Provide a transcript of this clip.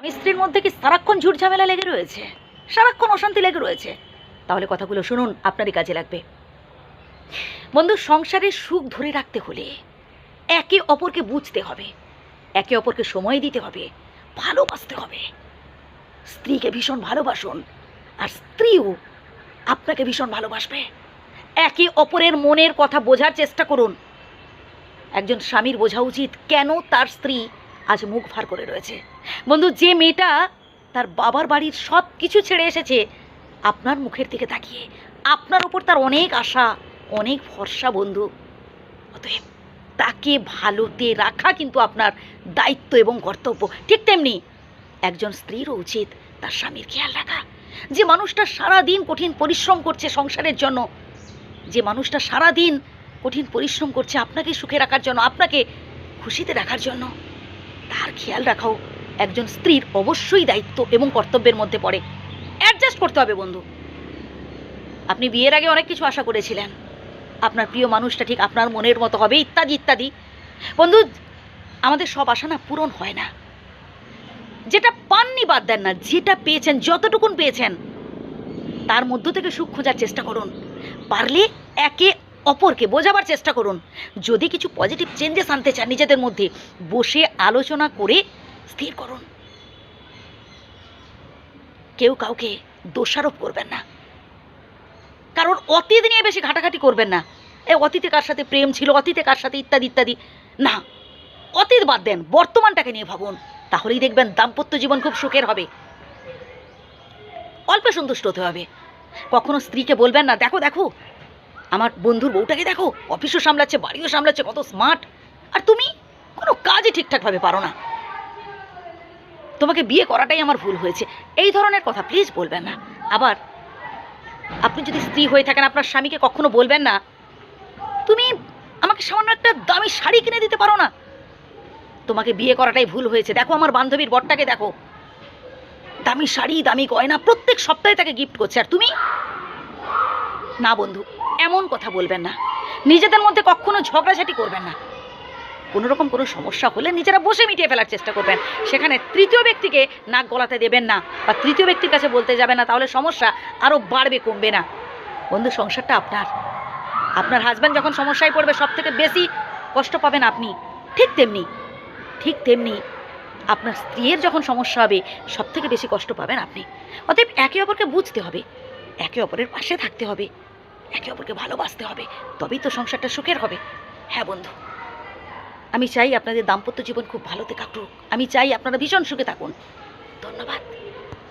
স্বামী স্ত্রীর মধ্যে কি সারাক্ষণ ঝুট ঝামেলা লেগে রয়েছে? সারাক্ষণ অশান্তি লেগে রয়েছে। তাহলে কথাগুলো শুনুন, আপনারই কাজে লাগবে। বন্ধু সংসারের সুখ ধরে রাখতে হলে একে অপরকে বুঝতে হবে, একে অপরকে সময় দিতে হবে, ভালোবাসতে হবে। স্ত্রীকে ভীষণ ভালোবাসুন, আর স্ত্রীও আপনাকে ভীষণ ভালোবাসবে। একে অপরের মনের কথা বোঝার চেষ্টা করুন। একজন স্বামীর বোঝা উচিত কেন তার স্ত্রী আজ মুখ ভার করে রয়েছে। বন্ধু, যে মেয়েটা তার বাবার বাড়ির সব কিছু ছেড়ে এসেছে, আপনার মুখের দিকে তাকিয়ে আপনার ওপর তার অনেক আশা, অনেক ভরসা বন্ধু। অতএব তাকে ভালোতে রাখা কিন্তু আপনার দায়িত্ব এবং কর্তব্য। ঠিক তেমনি একজন স্ত্রীরও উচিত তার স্বামীর খেয়াল রাখা। যে মানুষটা সারা দিন কঠিন পরিশ্রম করছে সংসারের জন্য, যে মানুষটা সারা দিন কঠিন পরিশ্রম করছে আপনাকে সুখে রাখার জন্য, আপনাকে খুশিতে রাখার জন্য, তার খেয়াল রাখাও একজন স্ত্রীর অবশ্যই দায়িত্ব এবং কর্তব্যের মধ্যে পড়ে। অ্যাডজাস্ট করতে হবে, বন্ধু। আপনি বিয়ের আগে অনেক কিছু আশা করেছিলেন। আপনার প্রিয় মানুষটা ঠিক আপনার মনের মতো হবে, ইত্যাদি ইত্যাদি। বন্ধু, আমাদের সব আশা না পূরণ হয় না। যেটা পাননি বাদ দেন না, যেটা পেয়েছেন, যতটুকুন পেয়েছেন, তার মধ্য থেকে সুখ খোঁজার চেষ্টা করুন। পারলে একে অপরকে বোঝাবার চেষ্টা করুন। যদি কিছু পজিটিভ চেঞ্জেস আনতে চান নিজেদের মধ্যে, বসে আলোচনা করে স্থির করুন। কেউ কাউকে দোষারোপ করবেন না। কারণ অতীত নিয়ে বেশি ঘাটাঘাটি করবেন না। এ অতীতে কার সাথে প্রেম ছিল, অতীতে কার সাথে ইত্যাদি ইত্যাদি। না, অতীত বাদ দেন, বর্তমানটাকে নিয়ে ভাবুন। তাহলেই দেখবেন দাম্পত্য জীবন খুব সুখের হবে। অল্পে সন্তুষ্ট হতে হবে। কখনো স্ত্রীকে বলবেন না, দেখো দেখো, আমার বন্ধুর বউটাকে দেখো, অফিসও সামলাচ্ছে, বাড়িও সামলাচ্ছে, কত স্মার্ট আর তুমি কোনো কাজই ঠিকঠাকভাবে পারো না। তোমাকে বিয়ে করাটাই আমার ভুল হয়েছে। এই ধরনের কথা প্লিজ বলবেন না। আবার আপনি যদি স্ত্রী হয়ে থাকেন, আপনার স্বামীকে কখনো বলবেন না, তুমি আমাকে সামান্য একটা দামি শাড়ি কিনে দিতে পারো না? তোমাকে বিয়ে করাটাই ভুল হয়েছে। দেখো আমার বান্ধবীর বরটাকে দেখো। দামি শাড়ি, দামি গয়না প্রত্যেক সপ্তাহে তাকে গিফট করছে। আর তুমি? না বন্ধু, এমন কথা বলবেন না। নিজেদের মধ্যে কখনো ঝগড়াঝাটি করবেন না। কোনো রকম কোনো সমস্যা হলে নিজেরা বসে মিটিয়ে ফেলার চেষ্টা করবেন। সেখানে তৃতীয় ব্যক্তিকে নাক গলাতে দেবেন না বা তৃতীয় ব্যক্তির কাছে বলতে যাবে না, তাহলে সমস্যা আরও বাড়বে, কমবে না। বন্ধু, সংসারটা আপনার। আপনার হাজব্যান্ড যখন সমস্যায় পড়বে সব থেকে বেশি কষ্ট পাবেন আপনি। ঠিক তেমনি ঠিক তেমনি আপনার স্ত্রীর যখন সমস্যা হবে সব থেকে বেশি কষ্ট পাবেন আপনি। অতএব একে অপরকে বুঝতে হবে, একে অপরের পাশে থাকতে হবে, একে অপরকে ভালোবাসতে হবে, তবেই তো সংসারটা সুখের হবে। হ্যাঁ বন্ধু। আমি চাই আপনাদের দাম্পত্য জীবন খুব ভালোতে কাটুক। আমি চাই আপনারা ভীষণ সুখে থাকুন। ধন্যবাদ।